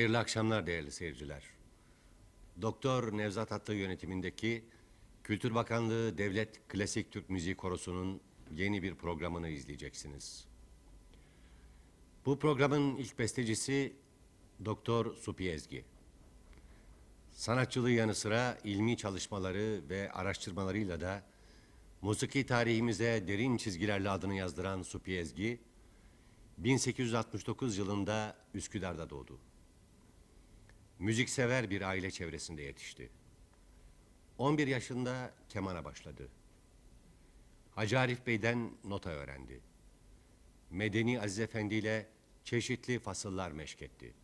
Hayırlı akşamlar değerli seyirciler. Doktor Nevzat Atlı yönetimindeki Kültür Bakanlığı Devlet Klasik Türk Müziği Korosu'nun yeni bir programını izleyeceksiniz. Bu programın ilk bestecisi Doktor Supi Ezgi. Sanatçılığı yanı sıra ilmi çalışmaları ve araştırmalarıyla da musiki tarihimize derin çizgilerle adını yazdıran Supi Ezgi, 1869 yılında Üsküdar'da doğdu. Müziksever bir aile çevresinde yetişti. 11 yaşında kemana başladı. Hacı Arif Bey'den nota öğrendi. Medeni Aziz Efendi ile çeşitli fasıllar meşketti.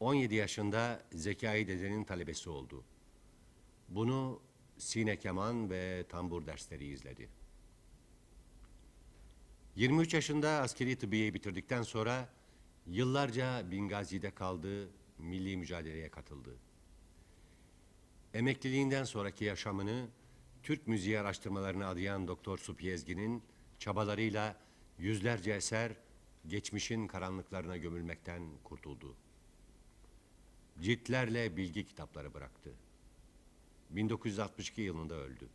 17 yaşında Zekai Dede'nin talebesi oldu. Bunu sine keman ve tambur dersleri izledi. 23 yaşında askeri tıbbiyeyi bitirdikten sonra yıllarca Bingazi'de kaldı, milli mücadeleye katıldı. Emekliliğinden sonraki yaşamını Türk müziği araştırmalarına adayan Doktor Supi Ezgi'nin çabalarıyla yüzlerce eser geçmişin karanlıklarına gömülmekten kurtuldu. Ciltlerle bilgi kitapları bıraktı. 1962 yılında öldü.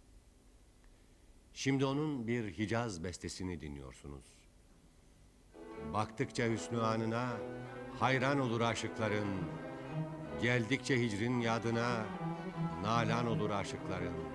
Şimdi onun bir Hicaz bestesini dinliyorsunuz. Baktıkça hüsnü anına hayran olur aşıkların. Geldikçe hicrin yadına nalan olur aşıkların.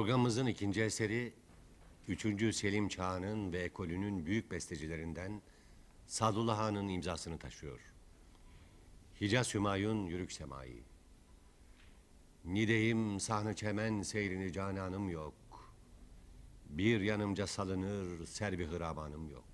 Programımızın ikinci eseri 3. Selim Çağı'nın ve ekolünün büyük bestecilerinden Sadullah Han'ın imzasını taşıyor. Hicaz Hümayun Yürük Semai. Nideyim sahnı çemen seyrini cananım yok. Bir yanımca salınır servi hırabanım yok.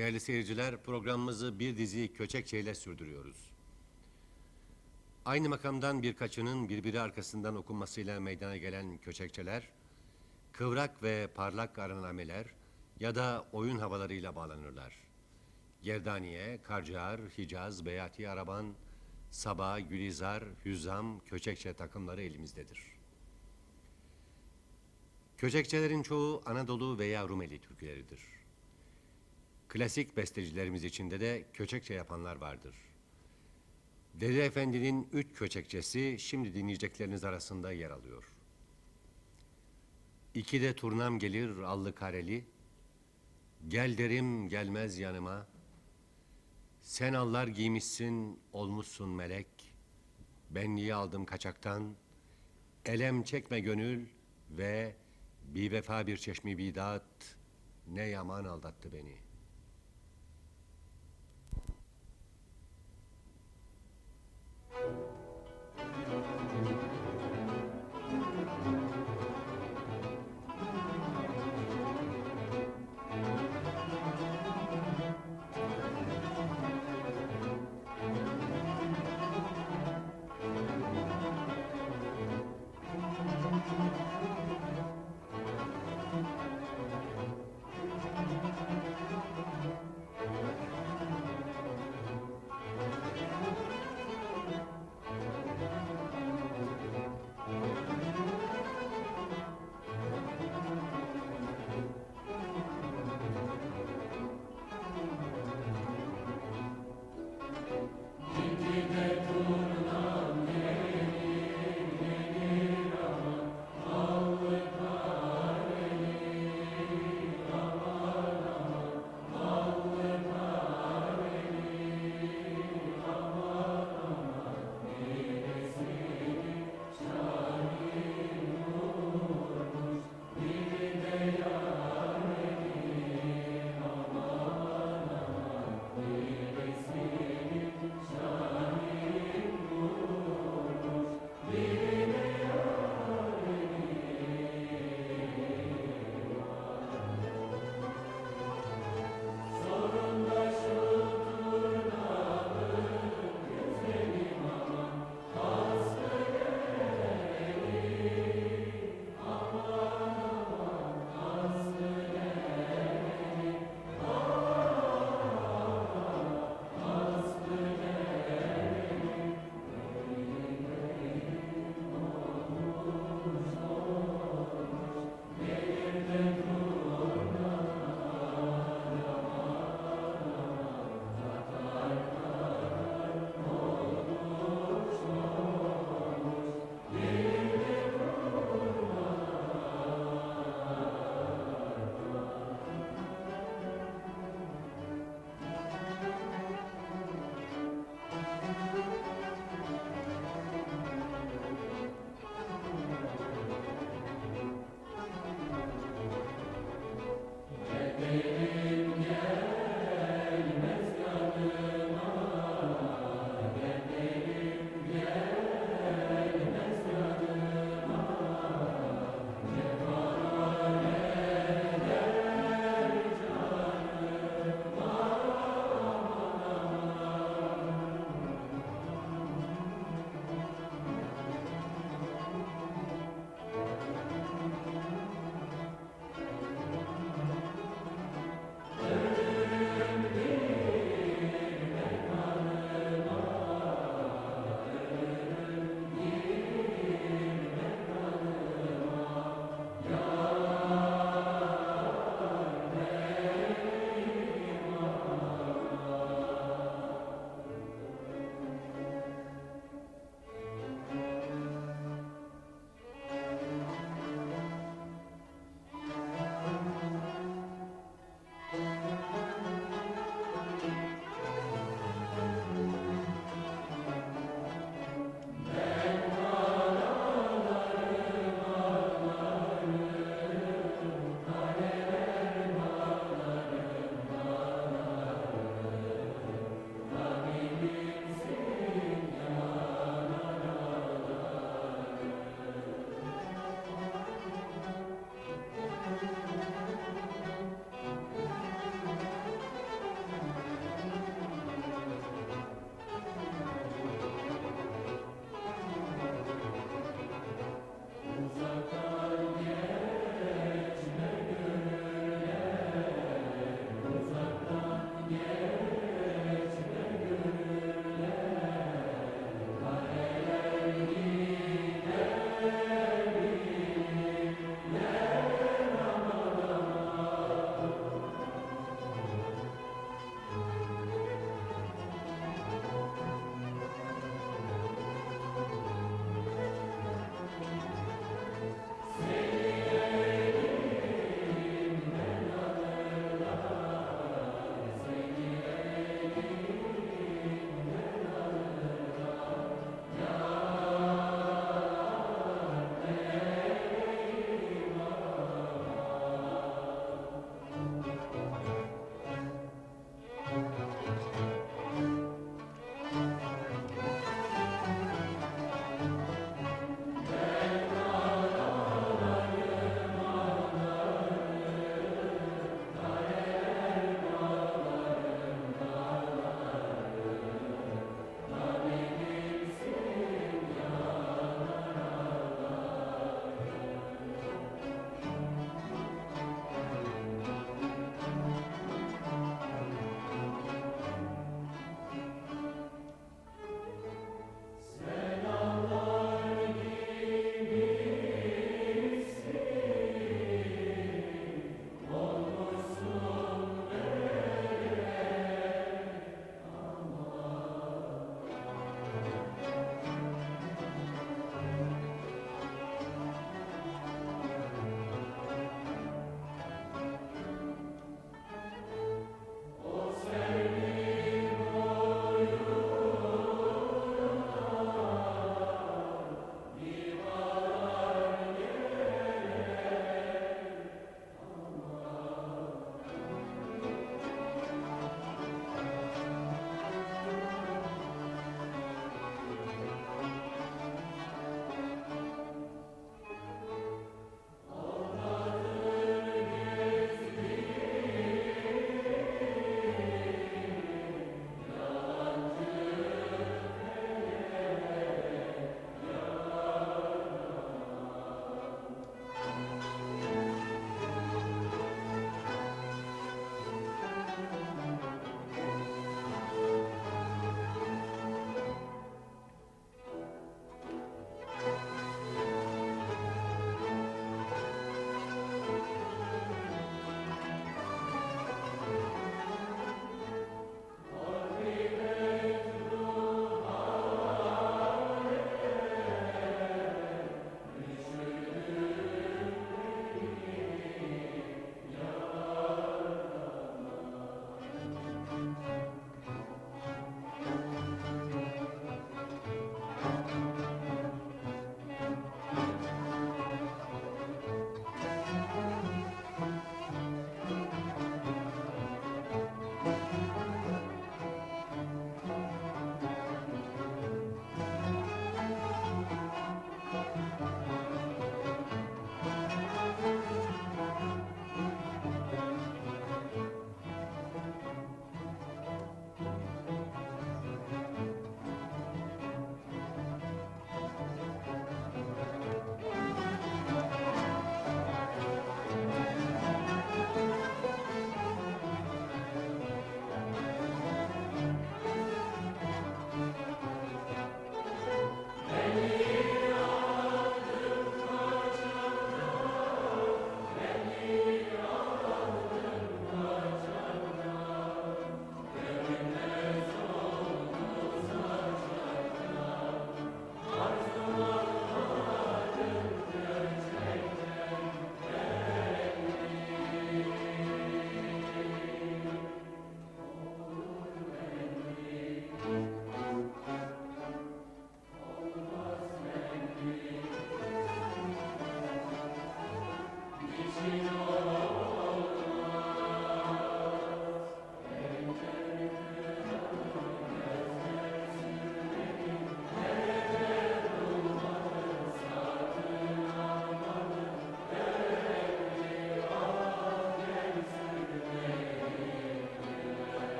Değerli seyirciler, programımızı bir dizi Köçekçe ile sürdürüyoruz. Aynı makamdan birkaçının birbiri arkasından okunmasıyla meydana gelen köçekçeler, kıvrak ve parlak aranameler ya da oyun havalarıyla bağlanırlar. Gerdaniye, Karcar, Hicaz, Beyati Araban, Sabah, Gülizar, Hüzzam, Köçekçe takımları elimizdedir. Köçekçelerin çoğu Anadolu veya Rumeli türküleridir. Klasik bestecilerimiz içinde de köçekçe yapanlar vardır. Dede Efendi'nin üç köçekçesi şimdi dinleyecekleriniz arasında yer alıyor. İki de turnam gelir allı kareli, gel derim gelmez yanıma, sen allar giymişsin olmuşsun melek, benliği aldım kaçaktan, elem çekme gönül ve bir vefa bir çeşmi bidat, ne yaman aldattı beni.''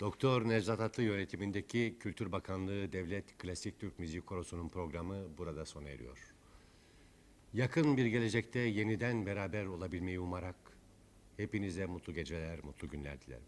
Doktor Nevzat Atlı yönetimindeki Kültür Bakanlığı Devlet Klasik Türk Müziği Korosu'nun programı burada sona eriyor. Yakın bir gelecekte yeniden beraber olabilmeyi umarak hepinize mutlu geceler, mutlu günler dilerim.